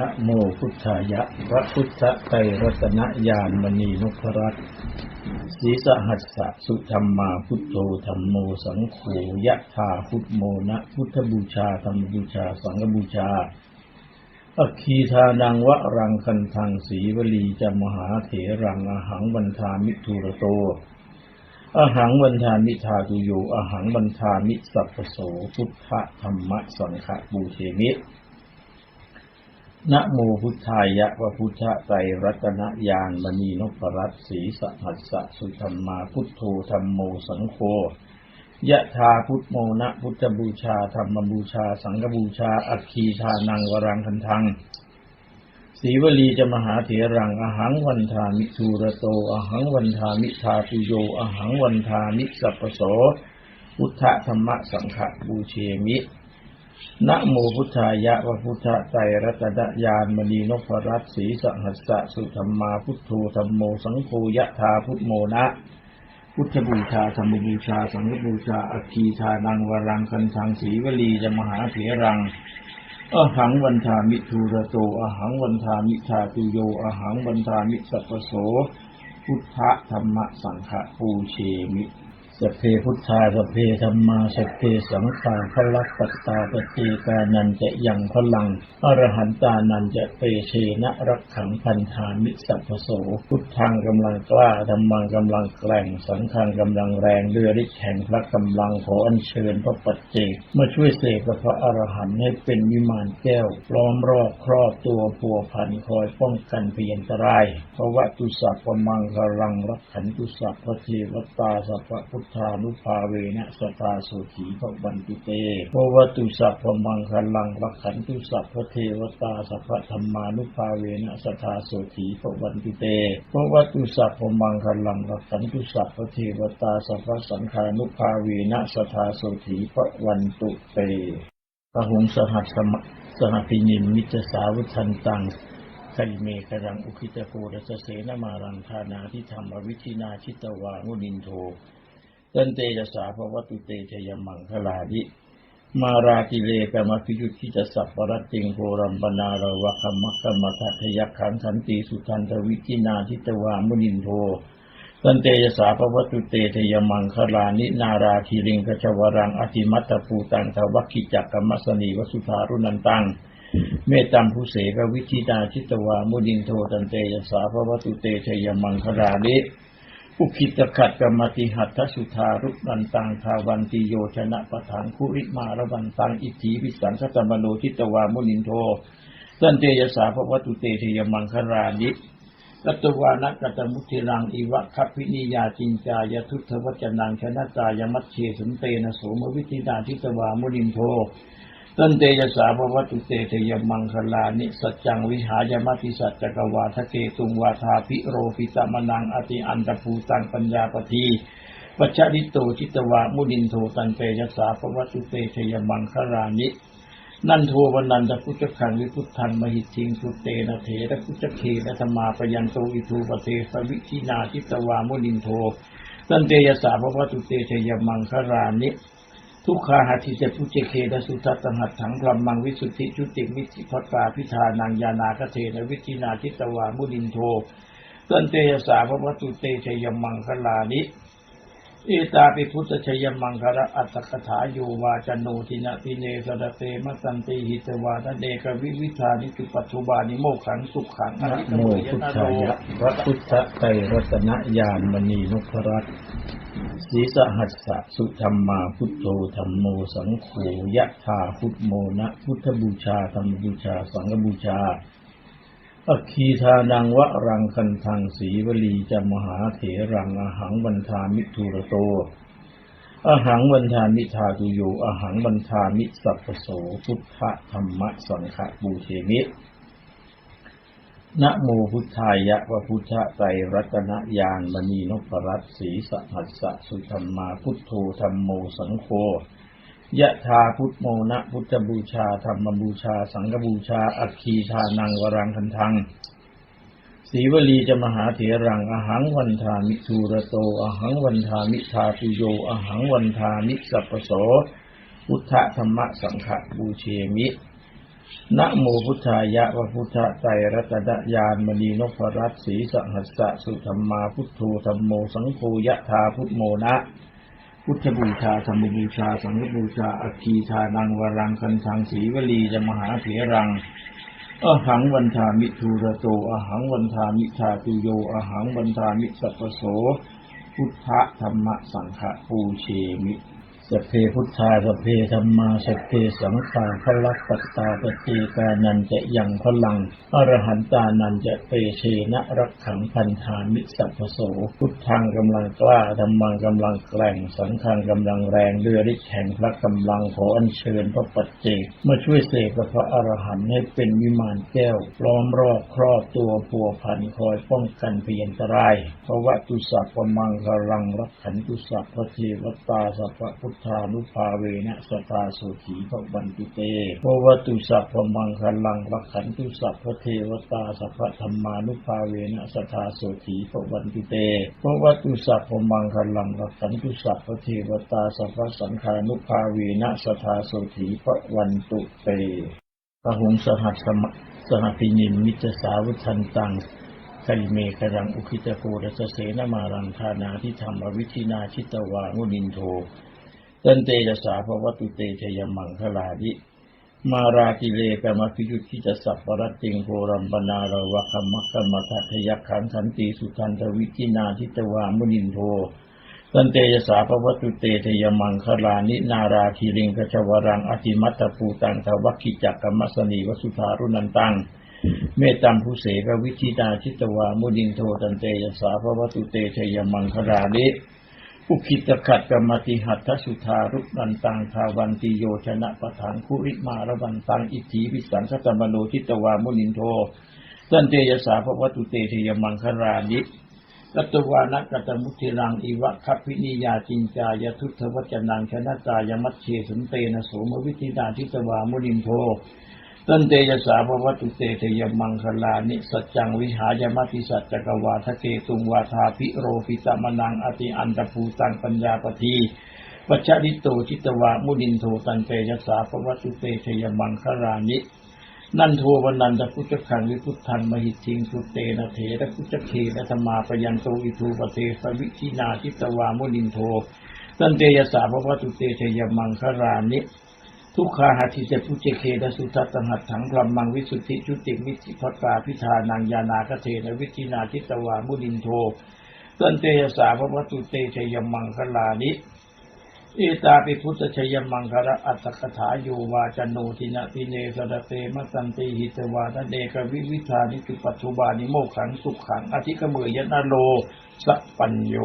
นะโมพุทธายะ พระพุทธไตรรัตนญาณมณีนพรัตน์สีสหัสสะสุธรรมาพุทโธธรรมโมสังโฆยะธาพุทโมนะ พุทธบูชาธรรมบูชา สังฆบูชาอคคีทานังวะรังคันทังสีวลีจะมหาเถรังอาหังบันทามิทุระโตอาหังวันทามิทาตุโยอาหังวันทามิสัพโสพุทธธรรมะสังฆบูเชมิ นะโมพุทธายะวะพุทธไตรรัตนญาณมณีนพรัตน์สีสหัสสะสุธรรมาพุทโธธรรมโมสังโฆยะธาพุทโมนะพุทธบูชาธรรมบูชา สังฆบูชา อัคคีทานังวรังคันทังสีวลีจะมหาเถรังอหังวันทามิทูระโตอหังวันทามิทาตุโยอหังวันทามิสัพพโสพุทธธรรมะสังฆบูเชมิ นะโมพุทธายะวะพุทธไตรรัตนญาณมณีนพรัตน์สีสหัสสะสุธรรมาพุทโธธรรมโมสังโฆยะธาพุทโมนะ พุทธบูชาธรรมบูชา สังฆบูชาอัคคีทานังวรังคันทังสีวลีจะมหาเถรังอหังวันทามิทูระโตอหังวันทามิทาตุโยอหังวันทามิสัพพโส พุทธธรรมสังฆปูเชมิ สพเพพุทธาสพเพธรรมาสพเพสังฆาพลักปัตตาปฏิกานันจะยังพลังอรหันตานันจะเปเชนะรักขังพันธามิสัพโส พุทธังกำลังกล้าธรรมังกำลังแกร่งสังฆังกำลังแรงเรือฤทธิ์แห่งพระกำลังขออัญเชิญพระปัจเจกมาช่วยเสกพระอรหันต์ให้เป็นวิมานแก้วล้อมรอบครอบตัวพัวพันคอยป้องกันพยันตรายเพราะว่าตุสัพพมังกลังรักขันตุสัพพเทวตาสัพพพุทานุภาเวนะสตาสุขีพระวันตุเตเพราะว่าตุสัพพมังคลังรักขันตุสัพพเทวตาสัพพธรรมานุภาเวนะสตาสุขีพระวันตุเตเพราะว่าตุสัพพมังคลังรักขันตุสัพพเทวตาสัพพสังฆานุภาเวนะสตาสุขีพระวันตุเตพระหงสหัสมสหพินิมิจสาวุทันตังคริเมกรังอุคิตโกรัสเสนมารังธานาทิธรรมวิชินาชิตวามุนินโท ตันเตยสาภวตุเตชยมังคลาดิมาราติเลกมพิยุทธิจะสัพปรติงโพรัมปนาระวะคมัคคมัททยักขันสันติสุทันทวิชินาทิตวามุนินโทตันเตยสาภวตุเตทยมังคลานินาราคีริงกชวรังอธิมัตตภูตังทวัคคิจักกมัสนีวสุธารุนันตัง เมตตัมภูเสกวิชิตาชิตวามุนินโทตันเตยสาภวตุเตทยมังคลานิ อุคิตขัดกรรมติหัตถสุธารุปันตังทาวันติโยชนะปะถังคุริมาระวันตังอิทธิวิสังคตมโนทิตวามุนินโทสันเตยสาภวตุเตเทยมังครานิกัตวานักตมุทิรังอิวะคัพพินิยาจินจายทุทธวจนังชนะตายมัชเชสุนเตนะโสมวิธินาทิตวามุนินโท ตันเตยสาภวัตุเตเทยมังคลานิสัจจังวิหายมัติสัจจกวาทะเกตุงวาทาพิโรปิตมนังอติอันตภูตังปัญญาปทีปัจจริโตจิตวามุนินโทตันเตยสาภวัตุเตเทยมังคลานินันโทวันนันตพุทธขังวิพุทธันมหิทิงสุเตนะเถระพุทธเคนะธรรมาปยันโตอิทูปเทสวิชินาจิตวามุนินโทตันเตยสาภวัตุเตเทยมังคลานิ ทุกขาหัตถิเจพุเจเคดสุทัตตหัตถังพรหมังวิสุทธิจุติมิจิพัตตาพิธานังยานาคเทนวิจินาทิตวามุนินโทตันเตยสาภวตุเตชยมังคลานิเอตาปิพุทธชยมังคระอัตตคถาโยวาจันโนทินะทิเนสดเตมัสสันติหิตวาทเดกวิวิธานิจุปัจจุบานิโมขังสุขขังอนะริกโมเมยพุทนะธาโรยะพระพุทธไตรรัตนญาณมณีนพรัต น์สีสหัสสะสุธรรมาพุทโธธรรมโมสังโฆยะธาพุทโมนะพุทธบูชาธรรมบูชาสังฆบูชาอคคีทานังวะรังคันทังสีวลีจะมหาเถรังอาหังบันทามิทุระโตอาหังวันทามิทาตุโยอาหังวันทามิสัพโสพุทธธรรมสังฆบูเชมิ นะโมพุทธายะวะพุทธไตรรัตนญาณมณีนพรัตน์สีสหัสสะสุธรรมาพุทโธธรรมโมสังโฆยะธาพุทโมนะพุทธบูชาธรรมบูชา สังฆบูชา อัคคีทานังวรังคันทังสีวลีจะมหาเถรังอหังวันทามิทูระโตอหังวันทามิทาตุโยอหังวันทามิสัพพโสพุทธธรรมสังฆบูเชมิ นะโมพุทธายะวะพุทธไตรรัตนญาณมณีนพรัตน์ศรีสหัสสะสุธรรมาพุทโธธรรมโมสังโฆยะธาพุทโมนะ พุทธบูชาธรรมบูชาสังฆบูชาอัคคีทานังวรังคันทังสีวลีจะมหาเถรังอหังวันทามิทูระโตอหังวันทามิทาตุโยอหังวันทามิสัพพโส พุทธธรรมสังฆปูเชมิ สพเพพุทธาสพเพธรรมาสพเพสังฆาพลักปัตตาปฏิกานันจะยังพลังอรหันตานันจะเปเชนะรักขังพันธามิสัพโส พุทธังกำลังกล้าธรรมังกำลังแกร่งสังฆังกำลังแรงเรือฤทธิ์แห่งพระกำลังขออัญเชิญพระปัจเจกมาช่วยเสกพระอรหันต์ให้เป็นวิมานแก้วล้อมรอบครอบตัวพัวพันคอยป้องกันเพียนตรายเพราะว่าตุสัพพมังคลังรักขันตุสัพพเทวตาสัพพพุทานุภาเวนะสตาสุขีพระวันตุเตเพระว่าตุสัพพมังคลังรักขันตุสัพพเทวตาสัพพธรรมานุภาเวนะสตาสุขีพระวันตุเตเพระว่าตุสัพพมังคลังรักขันตุสัพพเทวตาสัพพสังฆานุภาเวนะสตาสุขีพระวันตุเตพระหงสหัสสมสหพินิมิจสาวุทันตังคลิเมกรังอุคิตโกรัสเสนมารังธานาทิธรรมอวิธินาชิตวามุนินโท ตันเตยสาภวตุเตชยมังคลาดิมารากิเลกรรมพิยุทธิจะสัพปรติงโพรัมปนาระวะคัมมะคัมมะทัทยักขันสันติสุทันตวิธินาทิตวามุนินโทตันเตยสาภวตุเตทยมังคลานินาราคีริงกชวรังอธิมัตตภูตังทวัคคิจักกรรมสนีวสุธารุนันตัง เมตตัมภูเสกวิธิตาชิตวามุดินโทตันเตยสาภวตุเตทยมังคลานิ อุคิตขัดกรรมติหัตถสุธารุนันตังทาวันติโยชนะประถังคุริมาระวันตังอิทธิวิสังคตมโนทิตวามุนินโทตันเตยสาภวตุเตเทยมังคลานิกัตตวานักกตมุทิรังอิวะคัพพินิยาจินจายทุทธวจนังชนะตายมัชเชสุนเตนะโสมวิธินาทิตวามุนินโท ตันเตยสาภวัตุเตเทยมังคลานิสัจจังวิหายมัติสัจจกวาทะเกตุงวาทาพิโรปิตมนังอติอันตภูตังปัญญาปทีปัจจริโตทิตวามุนินโทตันเตยสาภวัตุเตเทยมังคลานินันโทวันนันตพุทธคังวิพุทธันมหิทิงสุเตนะเถระพุทธเคนะธรรมาปยันโตอิทูปเทสวิชินาทิตวามุนินโทตันเตยสาภวัตุเตชยมังคารานิ ทุกขาหาทิเตพุเจเคนะสุทัตตังหัตถังพรหมังวิสุทธิชุติมิจิพัตตาพิธานังยานาคเทนวิชินาทิตวามุนินโทตันเตยสาภวตุเตชยมังคารานิเอตาปิพุทธชยมังคระอัตถกถาโยวาจันโนทินะทิเนสดเตมัสสันติหิตวาทเดกวิวิธานิจุปัจจุบานิโมขังสุขขังอธิกเมยยนะโลสัพปัญโย